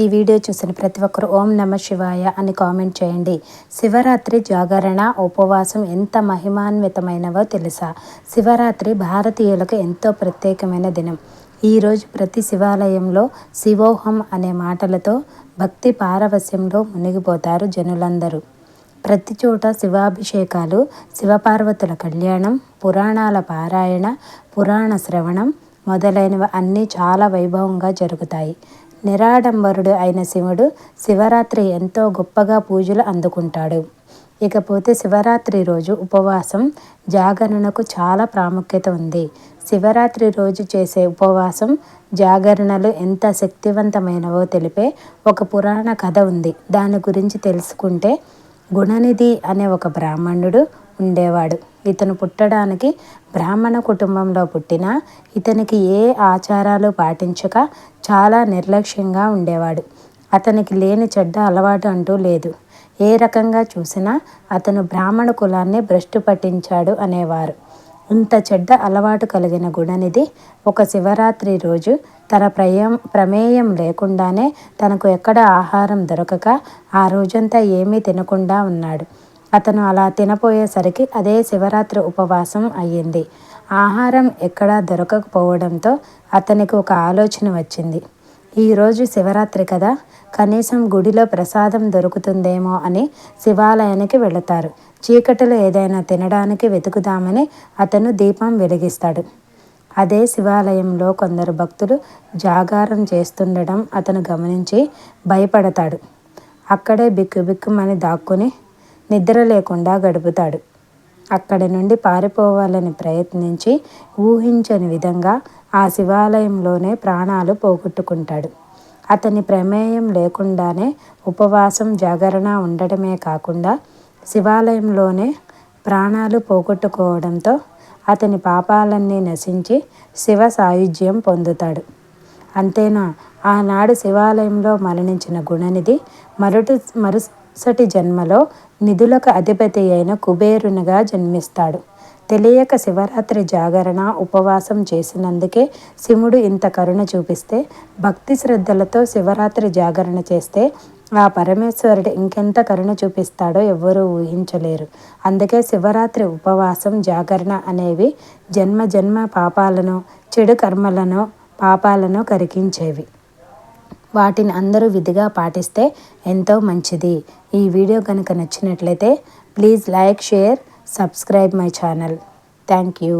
ఈ వీడియో చూసిన ప్రతి ఒక్కరు ఓం నమ శివాయ అని కామెంట్ చేయండి. శివరాత్రి జాగరణ ఉపవాసం ఎంత మహిమాన్వితమైనవో తెలుసా? శివరాత్రి భారతీయులకు ఎంతో ప్రత్యేకమైన దినం. ఈరోజు ప్రతి శివాలయంలో శివోహం అనే మాటలతో భక్తి పారవస్యంలో మునిగిపోతారు జనులందరూ. ప్రతి చోట శివాభిషేకాలు శివపార్వతుల కళ్యాణం పురాణాల పారాయణ పురాణ శ్రవణం మొదలైనవి అన్నీ చాలా వైభవంగా జరుగుతాయి. నిరాడంబరుడు అయిన శివుడు శివరాత్రి ఎంతో గొప్పగా పూజలు అందుకుంటాడు. ఇకపోతే శివరాత్రి రోజు ఉపవాసం జాగరణకు చాలా ప్రాముఖ్యత ఉంది. శివరాత్రి రోజు చేసే ఉపవాసం జాగరణలు ఎంత శక్తివంతమైనవో తెలిపే ఒక పురాణ కథ ఉంది. దాని గురించి తెలుసుకుంటే గుణనిధి అనే ఒక బ్రాహ్మణుడు ఉండేవాడు. ఇతను పుట్టడానికి బ్రాహ్మణ కుటుంబంలో పుట్టిన ఇతనికి ఏ ఆచారాలు పాటించక చాలా నిర్లక్ష్యంగా ఉండేవాడు. అతనికి లేని చెడ్డ అలవాటు అంటూ లేదు. ఏ రకంగా చూసినా అతను బ్రాహ్మణ కులాన్ని భ్రష్టు పట్టించాడు అనేవారు. ఇంత చెడ్డ అలవాటు కలిగిన గుణనిధి ఒక శివరాత్రి రోజు తన ప్రయం ప్రమేయం లేకుండానే తనకు ఎక్కడ ఆహారం దొరకక ఆ రోజంతా ఏమీ తినకుండా ఉన్నాడు. అతను అలా తినపోయేసరికి అదే శివరాత్రి ఉపవాసం అయ్యింది. ఆహారం ఎక్కడా దొరకకపోవడంతో అతనికి ఒక ఆలోచన వచ్చింది. ఈరోజు శివరాత్రి కదా కనీసం గుడిలో ప్రసాదం దొరుకుతుందేమో అని శివాలయానికి వెళతారు. చీకటిలో ఏదైనా తినడానికి వెతుకుదామని అతను దీపం వెలిగిస్తాడు. అదే శివాలయంలో కొందరు భక్తులు జాగారం చేస్తుండడం అతను గమనించి భయపడతాడు. అక్కడే బిక్కు బిక్కుమని దాక్కుని నిద్ర లేకుండా గడుపుతాడు. అక్కడి నుండి పారిపోవాలని ప్రయత్నించి ఊహించని విధంగా ఆ శివాలయంలోనే ప్రాణాలు పోగొట్టుకుంటాడు. అతని ప్రమేయం లేకుండానే ఉపవాసం జాగరణ ఉండడమే కాకుండా శివాలయంలోనే ప్రాణాలు పోగొట్టుకోవడంతో అతని పాపాలన్నీ నశించి శివ సాయుధ్యం పొందుతాడు. అంతేనా? ఆనాడు శివాలయంలో మరణించిన గుణనిధి మరుటి మరుసటి జన్మలో నిధులకు అధిపతి అయిన కుబేరునిగా జన్మిస్తాడు. తెలియక శివరాత్రి జాగరణ ఉపవాసం చేసినందుకే శివుడు ఇంత కరుణ చూపిస్తే భక్తి శ్రద్ధలతో శివరాత్రి జాగరణ చేస్తే ఆ పరమేశ్వరుడు ఇంకెంత కరుణ చూపిస్తాడో ఎవ్వరూ ఊహించలేరు. అందుకే శివరాత్రి ఉపవాసం జాగరణ అనేవి జన్మ జన్మ పాపాలను చెడు కర్మలను పాపాలను కరిగించేవి. వాటిని అందరూ విధిగా పాటిస్తే ఎంతో మంచిది. ఈ వీడియో కనుక నచ్చినట్లయితే please like share subscribe my channel. Thank you.